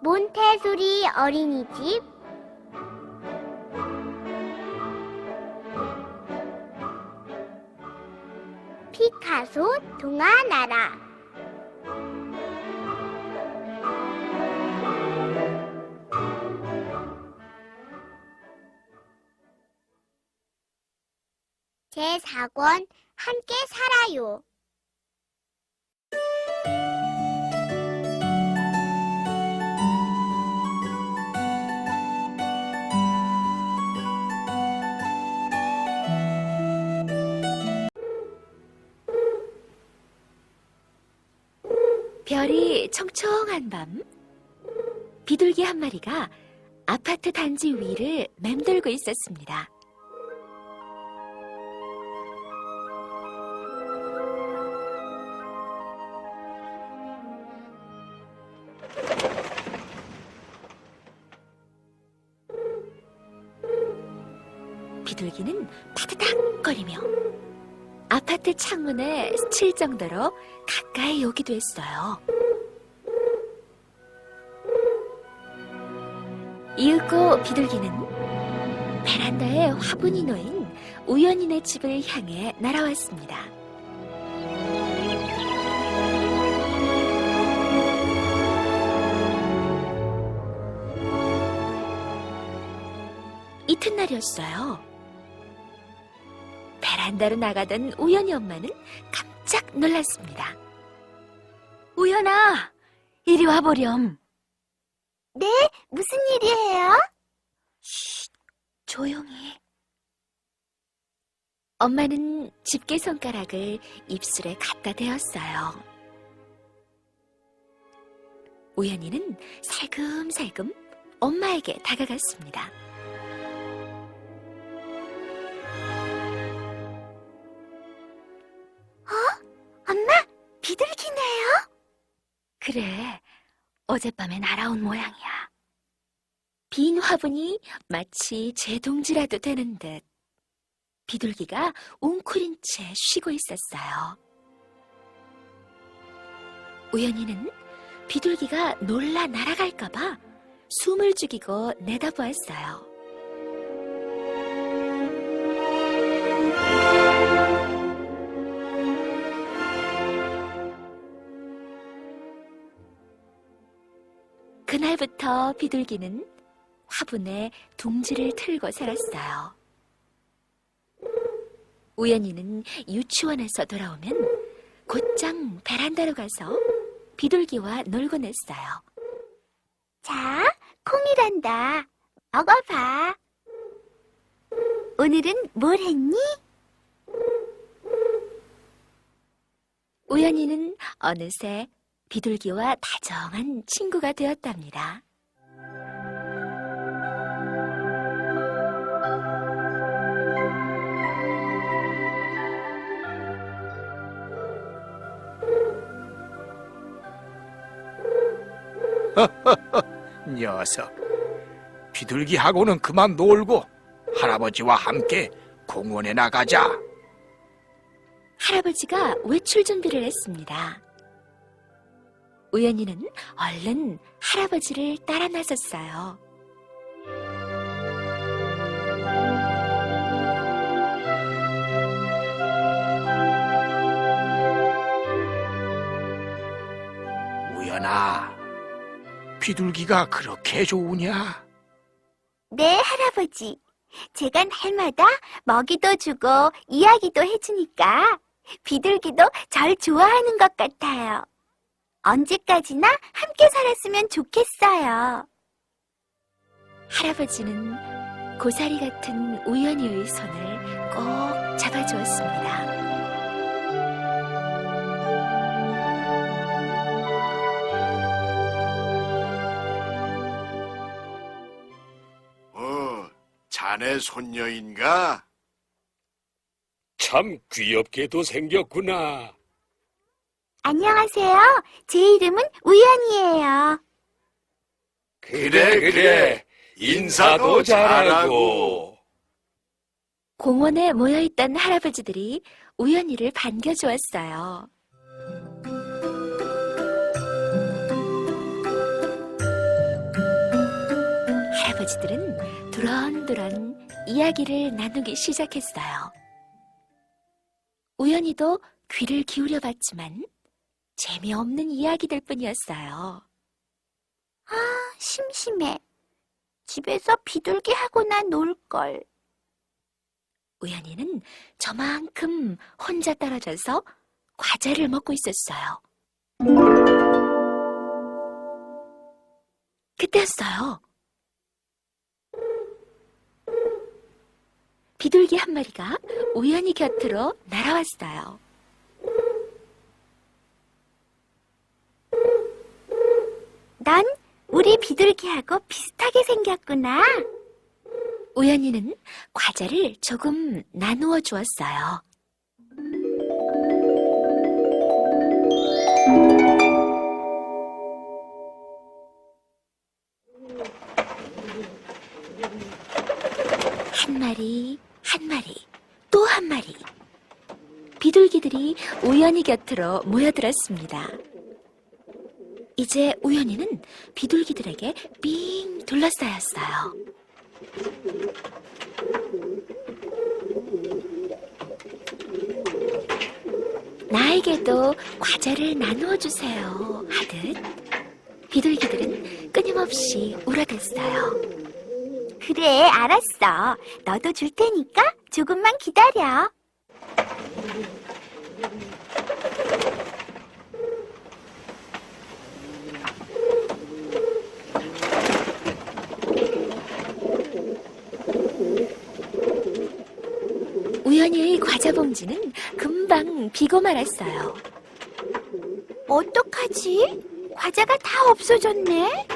몬테소리 어린이집 피카소 동화나라 제4권 함께 살아요. 별이 청청한 밤, 비둘기 한 마리가 아파트 단지 위를 맴돌고 있었습니다. 비둘기는 파드닥거리며 아파트 창문에 스칠 정도로 가까이 오기도 했어요. 이윽고 비둘기는 베란다에 화분이 놓인 우연인의 집을 향해 날아왔습니다. 이튿날이었어요. 베란다로 나가던 우연히 엄마는 깜짝 놀랐습니다. 우연아, 이리 와보렴. 네, 무슨 일이에요? 쉿, 조용히. 엄마는 집게 손가락을 입술에 갖다 대었어요. 우연히는 살금살금 엄마에게 다가갔습니다. 비둘기네요. 그래, 어젯밤에 날아온 모양이야. 빈 화분이 마치 제 동지라도 되는 듯 비둘기가 웅크린 채 쉬고 있었어요. 우연히는 비둘기가 놀라 날아갈까봐 숨을 죽이고 내다보았어요. 그날부터 비둘기는 화분에 둥지를 틀고 살았어요. 우연히는 유치원에서 돌아오면 곧장 베란다로 가서 비둘기와 놀곤 했어요. 자, 콩이란다. 먹어봐. 오늘은 뭘 했니? 우연히는 어느새 비둘기와 다정한 친구가 되었답니다. 녀석. 비둘기하고는 그만 놀고 할아버지와 함께 공원에 나가자. 할아버지가 외출 준비를 했습니다. 우연히는 얼른 할아버지를 따라 나섰어요. 우연아, 비둘기가 그렇게 좋으냐? 네, 할아버지. 제가 날마다 먹이도 주고 이야기도 해주니까 비둘기도 절 좋아하는 것 같아요. 언제까지나 함께 살았으면 좋겠어요. 할아버지는 고사리 같은 우연히의 손을 꼭 잡아주었습니다. 어, 자네 손녀인가? 참 귀엽게도 생겼구나. 안녕하세요. 제 이름은 우연이에요. 그래, 그래. 인사도 잘하고. 공원에 모여있던 할아버지들이 우연히를 반겨주었어요. 아버지들은 두런두런 이야기를 나누기 시작했어요. 우연히도 귀를 기울여 봤지만 재미없는 이야기들 뿐이었어요. 심심해. 집에서 비둘기 하고나 놀걸. 우연히는 저만큼 혼자 떨어져서 과자를 먹고 있었어요. 그때였어요. 비둘기 한 마리가 우연히 곁으로 날아왔어요. 넌 우리 비둘기하고 비슷하게 생겼구나. 우연히는 과자를 조금 나누어 주었어요. 한 마리, 한 마리, 또 한 마리. 비둘기들이 우연히 곁으로 모여들었습니다. 이제 우연히는 비둘기들에게 삥 둘러싸였어요. 나에게도 과자를 나누어 주세요. 하듯 비둘기들은 끊임없이 울어댔어요. 그래, 알았어. 너도 줄 테니까 조금만 기다려. 우연히의 봉지는 금방 비고 말았어요. 어떡하지? 과자가 다 없어졌네.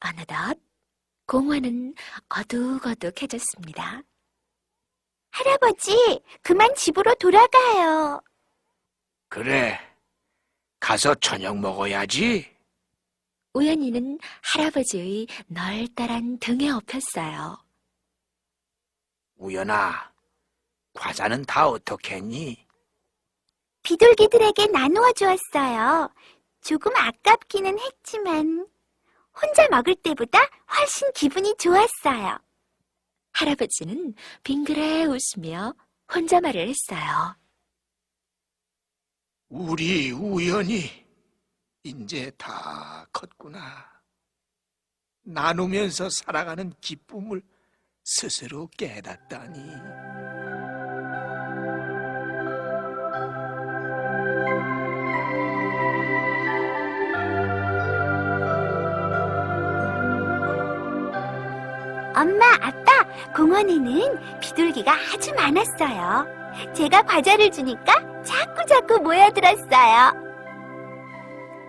어느덧 공원은 어둑어둑해졌습니다. 할아버지, 그만 집으로 돌아가요. 그래. 가서 저녁 먹어야지. 우연히는 할아버지의 널따란 등에 엎였어요. 우연아, 과자는 다 어떻겠니? 비둘기들에게 나누어 주었어요. 조금 아깝기는 했지만 혼자 먹을 때보다 훨씬 기분이 좋았어요. 할아버지는 빙그레 웃으며 혼자 말을 했어요. 우리 우연히 이제 다 컸구나. 나누면서 살아가는 기쁨을 스스로 깨닫다니. 엄마, 아빠, 공원에는 비둘기가 아주 많았어요. 제가 과자를 주니까 자꾸 자꾸 모여들었어요.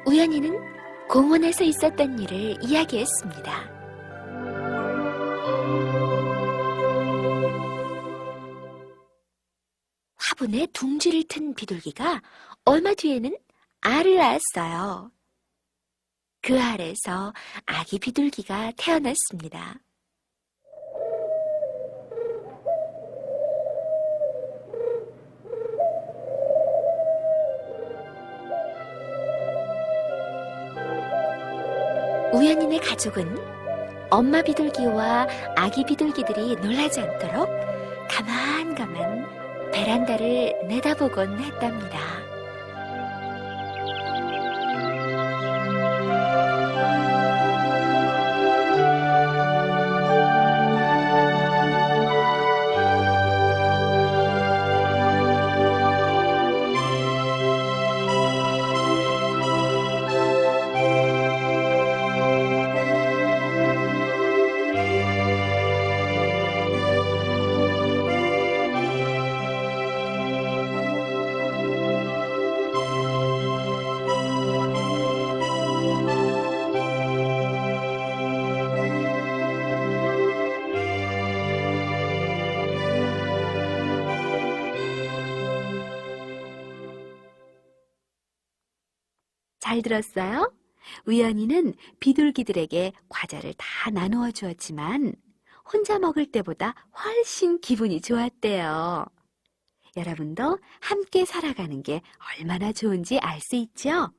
우연히는 공원에서 있었던 일을 이야기했습니다. 화분에 둥지를 튼 비둘기가 얼마 뒤에는 알을 낳았어요. 그 알에서 아기 비둘기가 태어났습니다. 우연인의 가족은 엄마 비둘기와 아기 비둘기들이 놀라지 않도록 가만가만 베란다를 내다보곤 했답니다. 잘 들었어요? 우연히는 비둘기들에게 과자를 다 나누어 주었지만 혼자 먹을 때보다 훨씬 기분이 좋았대요. 여러분도 함께 살아가는 게 얼마나 좋은지 알 수 있죠?